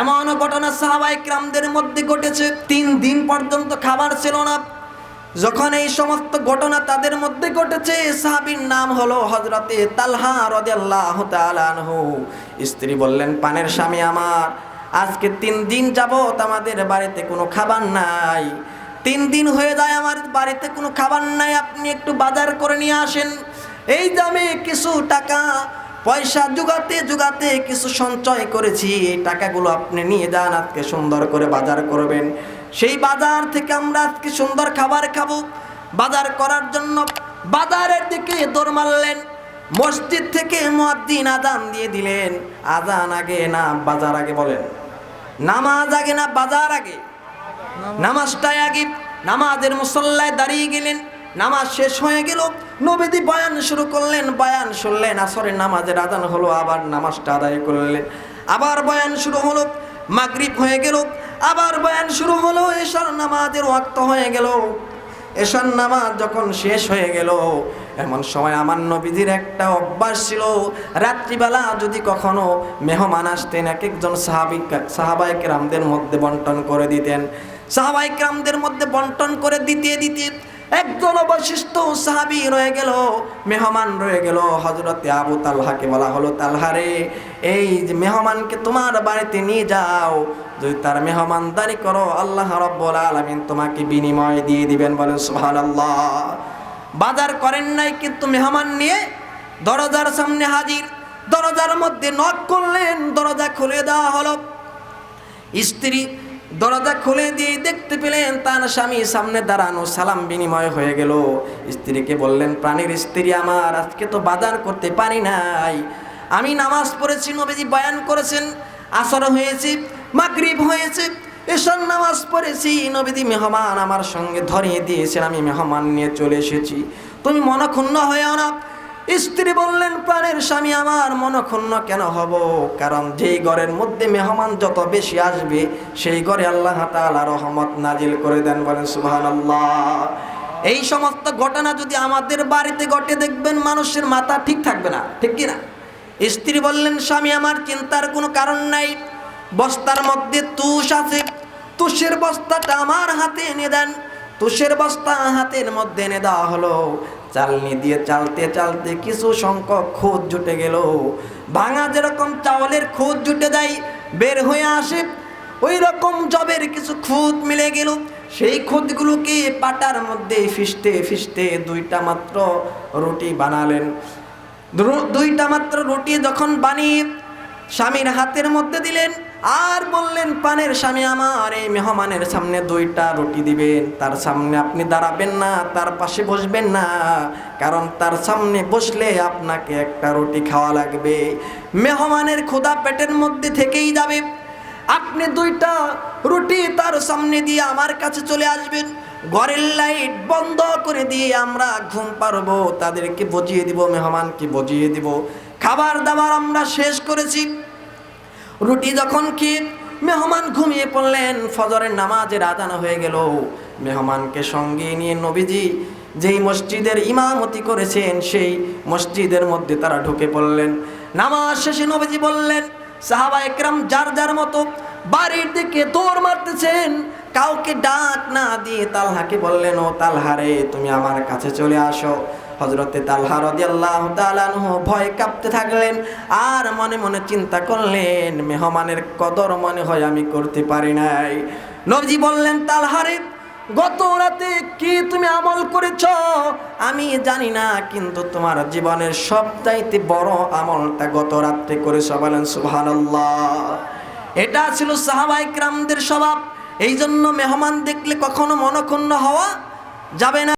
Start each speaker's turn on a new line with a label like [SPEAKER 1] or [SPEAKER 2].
[SPEAKER 1] এমন ঘটনা সাহাবাই ক্রামদের মধ্যে ঘটেছে। তিন দিন পর্যন্ত খাবার ছিল না। যখন এই সমস্ত ঘটনা তাদের মধ্যে ঘটেছে সাহাবীর নাম হলো হজরতে তালহা রদিয়াল্লাহ তালানহু স্ত্রী বললেন, পানের স্বামী আমার, আজকে তিন দিন যাবত আমাদের বাড়িতে কোনো খাবার নাই। তিন দিন হয়ে যায় আমার বাড়িতে কোনো খাবার নাই, আপনি একটু বাজার করে নিয়ে আসেন। এই দামে কিছু টাকা পয়সা জোগাতে জোগাতে কিছু সঞ্চয় করেছি, এই টাকাগুলো আপনি নিয়ে যান, আজকে সুন্দর করে বাজার করবেন। সেই বাজার থেকে আমরা আজকে সুন্দর খাবার খাব। বাজার করার জন্য বাজারের দিকে দৌড় মারলেন। মসজিদ থেকে মুয়াদ্দিন আজান দিয়ে দিলেন। আজান আগে না, বাজার আগে বলেন। নামাজ আগে না, বাজার আগে? নামাজটাই আগে। নামাজের মুসল্লায় দাঁড়িয়ে গেলেন। নামাজ শেষ হয়ে গেল। নবীদি বয়ান শুরু করলেন, বয়ান শুনলেন, আসরের নামাজের আদান হলো, আবার নামাজটা আদায় করলেন। আবার বয়ান শুরু হলো, মাগরিব হয়ে গেল। আবার বয়ান শুরু হলো, এশার নামাজের ওয়াক্ত হয়ে গেল। এশার নামাজ যখন শেষ হয়ে গেল, এমন সময় আমার নবীজির একটা অভ্যাস ছিল। রাত্রিবেলা যদি কখনো মেহমান আসতেন এক একজন সাহাবিক সাহাবাইক রামদের মধ্যে বন্টন করে দিতেন। সাহাবাইক রামদের মধ্যে বন্টন করে দিতে দিতে একজন অবশিষ্ট সাহাবি রয়ে গেল, মেহমান রয়ে গেল। হজরতে আবু তালহাকে বলা হলো তালহারে এই যে মেহমানকে তোমার বাড়িতে নিয়ে যাও। যদি তার মেহমানদারি করো, আল্লাহ রব্বুল আলামিন তোমাকে বিনিময় দিয়ে দিবেন বলেন, সুবহানাল্লাহ। বাজার করেন নাই কিন্তু মেহমান নিয়ে দরজার সামনে হাজির। দরজার মধ্যে নক করলেন, দরজা খুলে দেওয়া হলো। স্ত্রী দরজা খুলে দিয়ে দেখতে পেলেন তার স্বামী সামনে দাঁড়ানো সালাম বিনিময় হয়ে গেল। স্ত্রীকে বললেন, প্রাণীর স্ত্রী আমার, আজকে তো বাজার করতে পারি নাই। আমি নামাজ পড়েছি, নবীজি বয়ান করেছেন, আসর হয়েছে, মাগরিব হয়েছে, এসব নামাজ পড়েছি। নবীজি মেহমান আমার সঙ্গে ধরিয়ে দিয়েছেন, আমি মেহমান নিয়ে চলে এসেছি। তুমি মনক্ষুণ্ণ হয়েও না স্ত্রী বললেন, প্রাণের স্বামী আমার, মনক্ষুণ্ণ কেন হব? কারণ যেই ঘরের মধ্যে মেহমান যত বেশি আসবে, সেই ঘরে আল্লাহ তাআলা রহমত নাজিল করে দেন। বলেন, সুবহানাল্লাহ। এই সমস্ত ঘটনা যদি আমাদের বাড়িতে ঘটে, দেখবেন মানুষের মাথা ঠিক থাকবে না। ঠিক কি না স্ত্রী বললেন, স্বামী আমার, চিন্তার কোনো কারণ নাই। বস্তার মধ্যে তুষ আছে। তুষের বস্তাটা আমার হাতে এনে দেন। তুষের বস্তা হাতের মধ্যে এনে দেওয়া হলো। চালনি দিয়ে চালতে চালতে কিছু সংখ্যক খুদ জুটে গেল। ভাঙা যেরকম চাউলের খুদ জুটে দেয় বের হয়ে আসে ওই রকম জবের কিছু খুদ মিলে গেল। সেই খুদগুলোকে পাটার মধ্যে ফিসতে ফিসতে দুইটা মাত্র রুটি বানালেন। দুইটা মাত্র রুটি যখন বানিয়ে স্বামীর হাতের মধ্যে দিলেন আর বললেন, পানের স্বামী আমার, এই মেহমানের সামনে দুইটা রুটি দিবেন। তার সামনে আপনি দাঁড়াবেন না, তার পাশে বসবেন না। কারণ তার সামনে বসলে আপনাকে একটা রুটি খাওয়া লাগবে। মেহমানের ক্ষুধা পেটের মধ্যে থেকেই যাবে। আপনি দুইটা রুটি তার সামনে দিয়ে আমার কাছে চলে আসবেন। ঘরের লাইট বন্ধ করে দিয়ে আমরা ঘুম পারব তাদেরকে বুঝিয়ে দিব, মেহমানকে বুঝিয়ে দিব। খাবার দাবার আমরা শেষ করেছি। রুটি যখন খেয়ে মেহমান ঘুমিয়ে পড়লেন, ফজরের নামাজের আদান হয়ে গেল। মেহমানকে সঙ্গে নিয়ে নবীজি যেই মসজিদের ইমামতি করেছেন, সেই মসজিদের মধ্যে তারা ঢুকে পড়লেন। নামাজ শেষে নবীজি বললেন, সাহাবা একরাম যার যার মতো বাড়ির দিকে দৌড় মারতেছেন, কাউকে ডাক না দিয়ে তালহাকে বললেন, ও তালহারে তুমি আমার কাছে চলে আসো। হজরতে তালহা রাদিয়াল্লাহু তাআলা আনহু ভয় কাঁপতে থাকলেন আর মনে মনে চিন্তা করলেন, মেহমানের কদর মনে হয় আমি করতে পারি নাই। নবজি বললেন তালহারে গত রাতে কি তুমি আমল করেছ? আমি জানি না, কিন্তু তোমার জীবনের সবচাইতে বড় আমলটা গত রাত্রে করেছ বলেন সুবহানাল্লাহ। এটা ছিল সাহাবাই ক্রামদের স্বভাব। এই জন্য মেহমান দেখলে কখনো মনক্ষুণ্ণ হওয়া যাবে না।